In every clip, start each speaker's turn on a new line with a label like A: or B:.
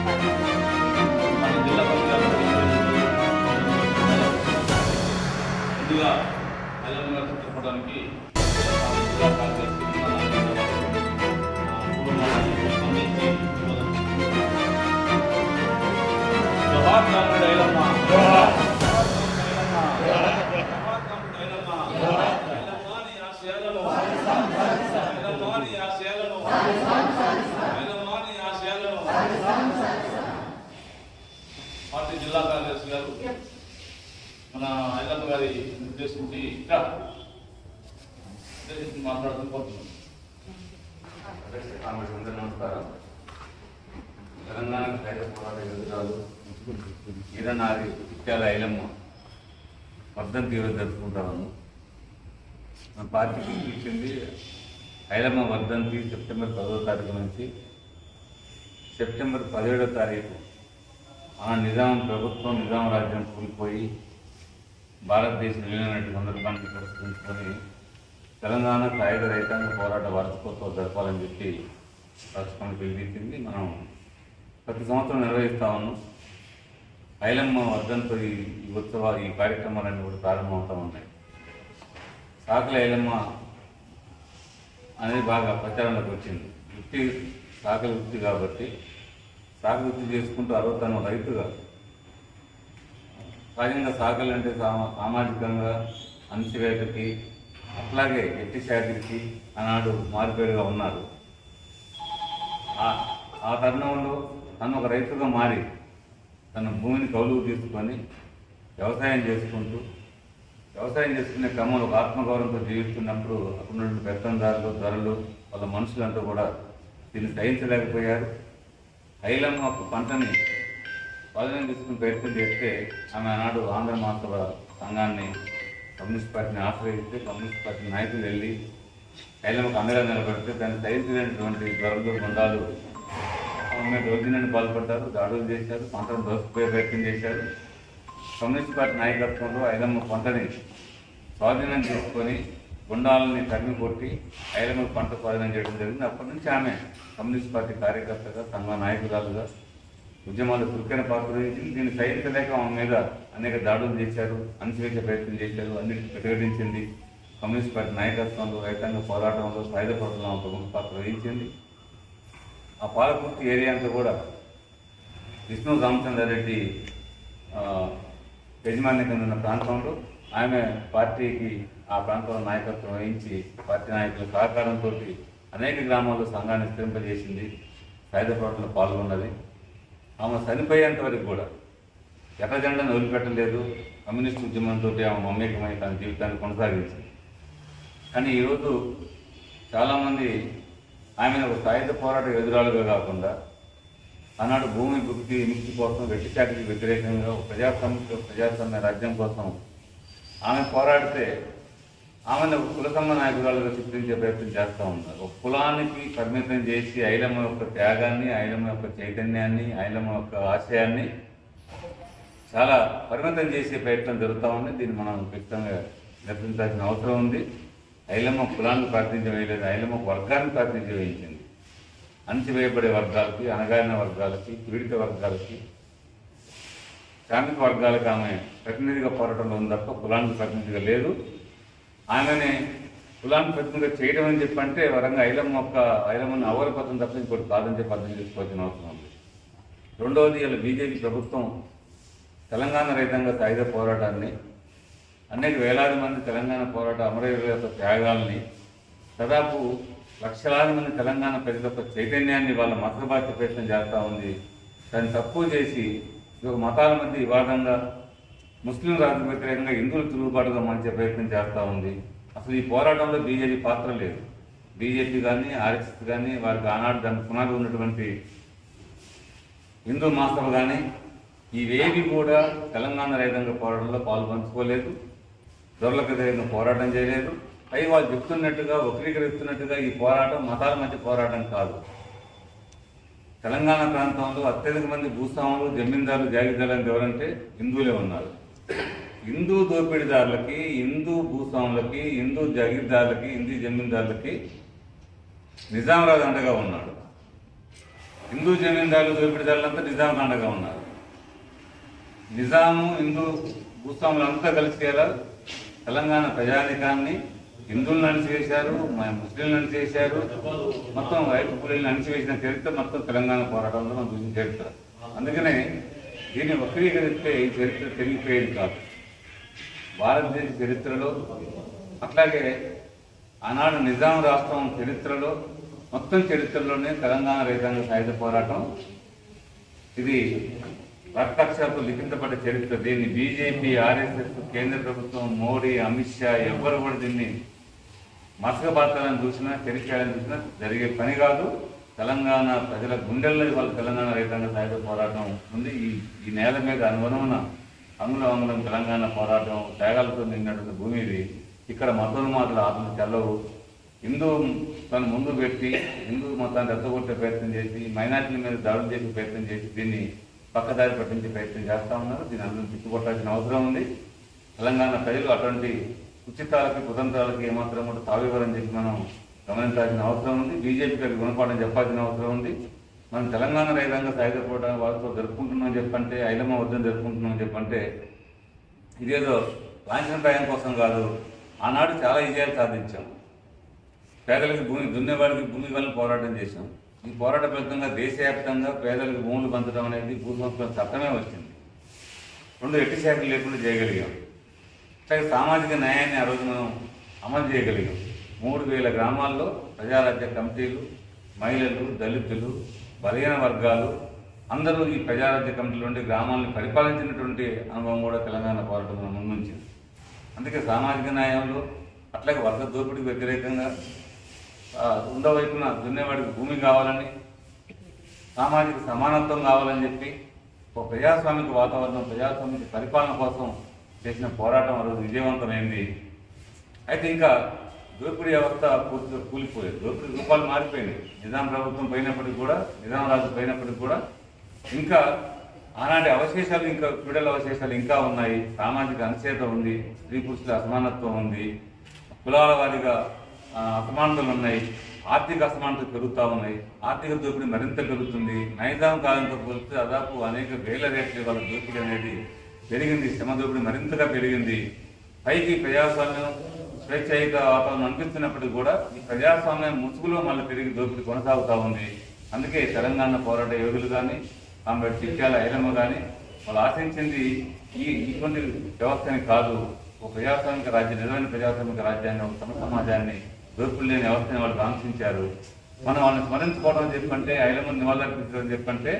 A: ఈ సందర్భంగా మన జిల్లా పత్రికలు ముందుగా ఐలమ్మ గారు చిత్రపటానికి జిల్లా కార్యదర్శి మన పూర్వమానాన్ని ఉద్దేశించి మాట్లాడుతూ పోతున్నాం.
B: అందరూ నమస్కారం. తెలంగాణ ప్రజల పోరాట యోధురాలు ఈరనారి ఇత్యాల ఐలమ్మ వర్ధంతి ఈరోజు జరుపుకుంటాము మన పార్టీకి ఇచ్చింది ఐలమ్మ వర్ధంతి సెప్టెంబర్ పదవ తారీఖు నుంచి సెప్టెంబర్ పదిహేడో తారీఖు ఆ నిజాం ప్రభుత్వం నిజాం రాజ్యం కూలిపోయి భారతదేశం విలీనమైన సందర్భాన్ని పురస్కరించుకొని తెలంగాణ సాయుధ రైతాంగ పోరాట వార్షికోత్సవం జరపాలని చెప్పి రాష్ట్రానికి పిలిపించింది మనం ప్రతి సంవత్సరం నిర్వహిస్తా ఉన్నాం. ఐలమ్మ వర్ధంతో ఈ ఉత్సవాలు ఈ కార్యక్రమాలన్నీ కూడా ప్రారంభమవుతూ ఉన్నాయి. సాకలి ఐలమ్మ అనేది బాగా ప్రచారంలోకి వచ్చింది. వృత్తి సాకలి వృత్తి కాబట్టి సాగు వృత్తి చేసుకుంటూ అరవై తన రైతుగా సహజంగా సాకలి అంటే సామాజికంగా అణచివేతకి అట్లాగే ఎట్టి శాఖకి ఆనాడు మారిపేరుగా ఉన్నారు. ఆ- ఆ తరుణంలో తను ఒక రైతుగా మారి తన భూమిని కౌలుకు తీసుకొని వ్యవసాయం చేసుకుంటూ వ్యవసాయం చేసుకునే క్రమంలో ఒక ఆత్మగౌరవంతో జీవిస్తున్నప్పుడు అక్కడ పెత్తందారులు ధరలు వాళ్ళ మనుషులంతా కూడా దీన్ని సహించలేకపోయారు. ఐలమ్మ ఒక పంటని స్వాధీనం తీసుకుని ప్రయత్నం చేస్తే ఆమె ఆనాడు ఆంధ్ర మహాసభ సంఘాన్ని కమ్యూనిస్ట్ పార్టీని ఆశ్రయిస్తే కమ్యూనిస్ట్ పార్టీ నాయకులు వెళ్ళి ఐలమ్మకు అండగా నిలబడితే దాన్ని సహించలేనటువంటి ధరలు గుండాలు ఆమె దౌర్జన్యాన్ని పాల్పడ్డారు దాడులు చేశారు పంటను దోసుకుపోయే ప్రయత్నం చేశారు. కమ్యూనిస్ట్ పార్టీ నాయకత్వంలో ఐలమ్మ పంటని స్వాధీనం చేసుకొని గుండాలని తరిమి కొట్టి ఐలమ్మ పంట స్వాధీనం చేయడం జరిగింది. అప్పటి నుంచి ఆమె కమ్యూనిస్ట్ పార్టీ కార్యకర్తగా సంఘ నాయకురాలుగా ఉద్యమాలు చురుకైన పాత్ర వహించింది దీన్ని సహించలేక ఆమె మీద అనేక దాడులు చేశారు అణచివేసే ప్రయత్నం చేశారు అన్నిటిని ప్రకటించింది కమ్యూనిస్ట్ పార్టీ నాయకత్వంలో రైతాంగ పోరాటంలో సాయుధ పోరాటంలో ఆమె ప్రముఖ పాత్ర వహించింది. ఆ పాలకుర్తి ఏరియా అంతా కూడా విష్ణు రామచంద్రారెడ్డి రెడ్డి యజమాని కింద ఉన్న ప్రాంతంలో ఆమె పార్టీకి ఆ ప్రాంతంలో నాయకత్వం వహించి పార్టీ నాయకుల సహకారంతో అనేక గ్రామాల్లో సంఘాన్ని స్థిరింపజేసింది సాయుధ పోరాటంలో పాల్గొన్నది. ఆమె చనిపోయేంత వరకు కూడా ఎర్ర జెండాను వదిలిపెట్టలేదు. కమ్యూనిస్ట్ ఉద్యమంతో ఆమె మమేకమై తన జీవితాన్ని కొనసాగించింది. కానీ ఈరోజు చాలామంది ఆమెను ఒక సాయుధ పోరాట ఎదురాలుగా కాకుండా ఆనాడు భూమి భుక్తి విముక్తి కోసం వెట్టి వ్యతిరేకంగా ఒక ప్రజాస్వామ్య ప్రజాస్వామ్య రాజ్యం కోసం ఆమె పోరాడితే ఆమెను ఒక కులసమ్మ నాయకురాలుగా చిత్రించే ప్రయత్నం చేస్తూ ఉన్నారు. ఒక కులానికి పరిమితం చేసి ఐలమ్మ యొక్క త్యాగాన్ని ఐలమ్మ యొక్క చైతన్యాన్ని ఐలమ్మ యొక్క ఆశయాన్ని చాలా పరిమితం చేసే ప్రయత్నం జరుగుతూ ఉంది. దీన్ని మనం ఖచ్చితంగా నిర్వహించాల్సిన అవసరం ఉంది. ఐలమ్మ కులాన్ని ప్రార్థించవేయలేదు ఐలమ్మ వర్గాన్ని ప్రార్థించవేయించింది అణచివేయబడే వర్గాలకి అణగారిన వర్గాలకి పీడిత వర్గాలకి శ్రామిక వర్గాలకు ఆమె ప్రతినిధిగా పోరాటంలో ఉంది తప్ప కులానికి ప్రతినిధిగా లేదు. ఆమెని కులాన్ని ప్రతినిధిగా చేయడం అని చెప్పి అంటే వరంగా ఐలమ్మ యొక్క ఐలమ్మని అవరపతం తప్ప ఇంకోటి కాదని చెప్పి అర్థం చేసుకోవాల్సిన అవసరం ఉంది. రెండవది ఇలా బీజేపీ ప్రభుత్వం తెలంగాణ రైతాంగ సాయుధ పోరాటాన్ని అనేక వేలాది మంది తెలంగాణ పోరాట అమరవీరుల యొక్క త్యాగాల్ని దాదాపు లక్షలాది మంది తెలంగాణ ప్రజల యొక్క చైతన్యాన్ని వాళ్ళ మతబాధ్య ప్రయత్నం చేస్తూ ఉంది. దాన్ని తక్కువ చేసి ఒక మతాల మధ్య వివాదంగా ముస్లిం రాజు వ్యతిరేకంగా హిందువులు తిరుగుబాటుగా మార్చే ప్రయత్నం చేస్తూ ఉంది? అసలు ఈ పోరాటంలో బీజేపీ పాత్ర లేదు. బీజేపీ కానీ ఆర్ఎస్ఎస్ కానీ వారికి ఆనాడు దానికి పునాది ఉన్నటువంటి హిందూ మాస్టర్ కానీ ఇవేవి కూడా తెలంగాణ రైతాంగ పోరాటంలో పాల్పంచుకోలేదు. దొరలకు వ్యతిరేకంగా పోరాటం చేయలేదు. అవి వాళ్ళు చెప్తున్నట్టుగా వక్రీకరిస్తున్నట్టుగా ఈ పోరాటం మతాల మధ్య పోరాటం కాదు. తెలంగాణ ప్రాంతంలో అత్యధిక మంది భూస్వాములు జమీందారులు జాగిదారులు ఎవరంటే హిందువులే ఉన్నారు. హిందూ దోపిడీదారులకి హిందూ భూస్వాములకి హిందూ జగీర్దారులకి హిందూ జమీందారులకి నిజామరాజు అండగా ఉన్నాడు. హిందూ జమీందారులు దోపిడీదారులంతా నిజాం అండగా ఉన్నారు. నిజాము హిందూ భూస్వాములంతా కలిసేలా తెలంగాణ ప్రజానికాన్ని హిందువులను అణిచివేశారు మా ముస్లింలను అణిచివేశారు మొత్తం వైపు పులిని అణిచివేసిన చరిత్ర మొత్తం తెలంగాణ పోరాటంలో మనం చూసిన చరిత్ర. అందుకనే దీన్ని వక్రీకరిస్తే ఈ చరిత్ర తెలిగిపోయేది కాదు. భారతదేశ చరిత్రలో అట్లాగే ఆనాడు నిజాం రాష్ట్రం చరిత్రలో మొత్తం చరిత్రలోనే తెలంగాణ రైతాంగ సాయుధ పోరాటం. ఇది రక్తాక్షరాలతో లిఖించబడ్డ చరిత్ర. దీన్ని బీజేపీ ఆర్ఎస్ఎస్ కేంద్ర ప్రభుత్వం మోడీ అమిత్ షా ఎవరు కూడా దీన్ని మసకబాతాలను చూసినా చరిత్ర చూసినా జరిగే పని కాదు. తెలంగాణ ప్రజల గుండెల్లో ఇవాళ తెలంగాణ రైతాంగ సాయుధ పోరాటం ఉంది ఈ ఈ నేల మీద అనుగుణమున అంగుళం అంగుళం తెలంగాణ పోరాటం త్యాగాలతో నిండినటువంటి భూమి ఇది. ఇక్కడ మతోన్మాదుల ఆత్మ చల్లవు హిందూ తను ముందు పెట్టి హిందూ మతాన్ని రెచ్చగొట్టే ప్రయత్నం చేసి మైనార్టీల మీద దాడులు చేసే ప్రయత్నం చేసి దీన్ని పక్కదారి పట్టించే ప్రయత్నం చేస్తా ఉన్నారు. దీని అందరం తిప్పుకొట్టాల్సిన అవసరం ఉంది. తెలంగాణ ప్రజలు అటువంటి ఉచితాలకి కుతంత్రాలకి ఏమాత్రం కూడా తావివ్వాలని చెప్పి మనం గమనించాల్సిన అవసరం ఉంది. బీజేపీకి అది గుణపాఠం చెప్పాల్సిన అవసరం ఉంది. మనం తెలంగాణ రైతాంగ సాయుధ వారితో వాళ్ళతో జరుపుకుంటున్నాం చెప్పంటే ఐలమ్మ వద్దని జరుపుకుంటున్నాం చెప్పంటే ఇదేదో లాంఛన భయం కోసం కాదు. ఆనాడు చాలా విజయాలు సాధించాం. పేదలకు భూమి దున్నేవాడికి భూమి వల్ల పోరాటం చేశాం. ఈ పోరాట ఫలితంగా దేశవ్యాప్తంగా పేదలకు భూములు పంచడం అనేది భూ సంస్కరణ చట్టమే వచ్చింది. రెండు ఎట్టి శాఖలు లేకుండా చేయగలిగాం. అట్లాగే సామాజిక న్యాయాన్ని ఆ రోజు మనం అమలు చేయగలిగాం. మూడు వేల గ్రామాల్లో ప్రజారాజ్య కమిటీలు మహిళలు దళితులు బలహీన వర్గాలు అందరూ ఈ ప్రజారాజ్య కమిటీలు ఉండి గ్రామాలను పరిపాలించినటువంటి అనుభవం కూడా తెలంగాణ పోరాటం ముందుంచింది అందుకే సామాజిక న్యాయంలో అట్లాగే వర్గ దోపిడికి వ్యతిరేకంగా ఉండవైపున దున్నేవాడికి భూమి కావాలని సామాజిక సమానత్వం కావాలని చెప్పి ఒక ప్రజాస్వామిక వాతావరణం ప్రజాస్వామిక పరిపాలన కోసం చేసిన పోరాటం ఆ రోజు విజయవంతమైంది. అయితే ఇంకా దోపిడీ వ్యవస్థ పూర్తిగా కూలిపోయేది దోపిడీ రూపాలు మారిపోయినాయి. నిజాం ప్రభుత్వం పోయినప్పటికి కూడా నిజాం రాజు పోయినప్పటికి కూడా ఇంకా ఆనాటి అవశేషాలు ఇంకా క్రీడల అవశేషాలు ఇంకా ఉన్నాయి. సామాజిక అనిశ్చేత ఉంది. స్త్రీ పురుషుల అసమానత్వం ఉంది. కులాల వారిగా అసమానతలు ఉన్నాయి. ఆర్థిక అసమానతలు పెరుగుతూ ఉన్నాయి. ఆర్థిక దోపిడీ మరింత పెరుగుతుంది. నైజాం కాలంతో పోలిస్తే దాదాపు అనేక వేల రేట్ల వాళ్ళ దోపిడీ అనేది పెరిగింది. శ్రమ దోపిడీ మరింతగా పెరిగింది. పైకి ప్రజాస్వామ్యం స్వేచ్ఛాయుత వాతావరణం అనిపిస్తున్నప్పటికీ కూడా ఈ ప్రజాస్వామ్యం ముసుగులో మళ్ళీ తిరిగి దోపిడీ కొనసాగుతూ ఉంది. అందుకే తెలంగాణ పోరాట యోగులు కానీ ఆమె చిట్యాల ఐలమ్మ కానీ వాళ్ళు ఆశించింది ఈ ఇటువంటి వ్యవస్థని కాదు. ఒక ప్రజాస్వామిక రాజ్యం నిజమైన ప్రజాస్వామిక రాజ్యాన్ని ఒక తమ సమాజాన్ని దోపిడీ లేని వ్యవస్థని వాళ్ళు కాంక్షించారు మనం వాళ్ళని స్మరించుకోవడం చెప్పంటే ఐలమ్మ నివాళులర్పించడం చెప్పంటే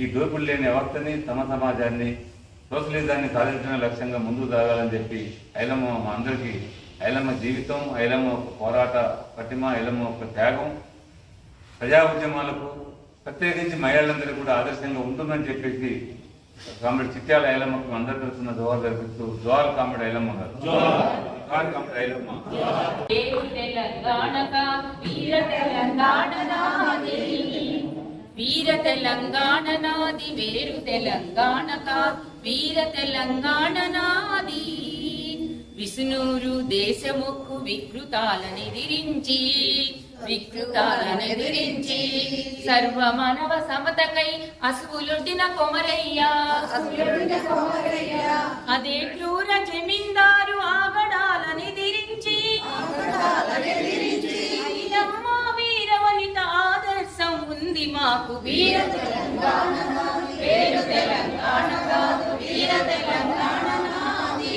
B: ఈ దోపిడీ లేని వ్యవస్థని తమ సమాజాన్ని సోషలిజాన్ని సాధించడం లక్ష్యంగా ముందుకు సాగాలని చెప్పి ఐలమ్మ మా అందరికీ ఐలమ్మ జీవితం ఐలమ్మ ఒక పోరాట పటిమ ఐలమ్మ ఒక త్యాగం ప్రజా ఉద్యమాలకు ప్రత్యేకించి మహిళలందరికీ కూడా ఆదర్శంగా ఉంటుందని చెప్పేసి కామ్రేడ్ చిత్యాల ఐలమ్మకు అందరూ తెలుస్తున్న జోహార్ జరిపిస్తూ జోహార్ కామ్రేడ్ ఐలమ్మ గారు. జోహార్ కామ్రేడ్ ఐలమ్మ.
C: వీర తెలంగాణ నాది వేరు తెలంగాణ నాది వీర తెలంగాణ నాది విష్ణూరు దేశముక్కు వికృతాలనెదిరించి వికృతాలనెదిరించి సర్వ మానవ సమతకై అసువులొడ్డిన కొమరయ్య. అదే క్రూర జమీందారు ఆగడాలనెదిరించి ఐలమ్మ వీరవనిత ఆదర్శం ఉంది మాకు వీర తెలంగాణ నాది. వేరు తెలంగాణ కాదు వీర తెలంగాణ నాది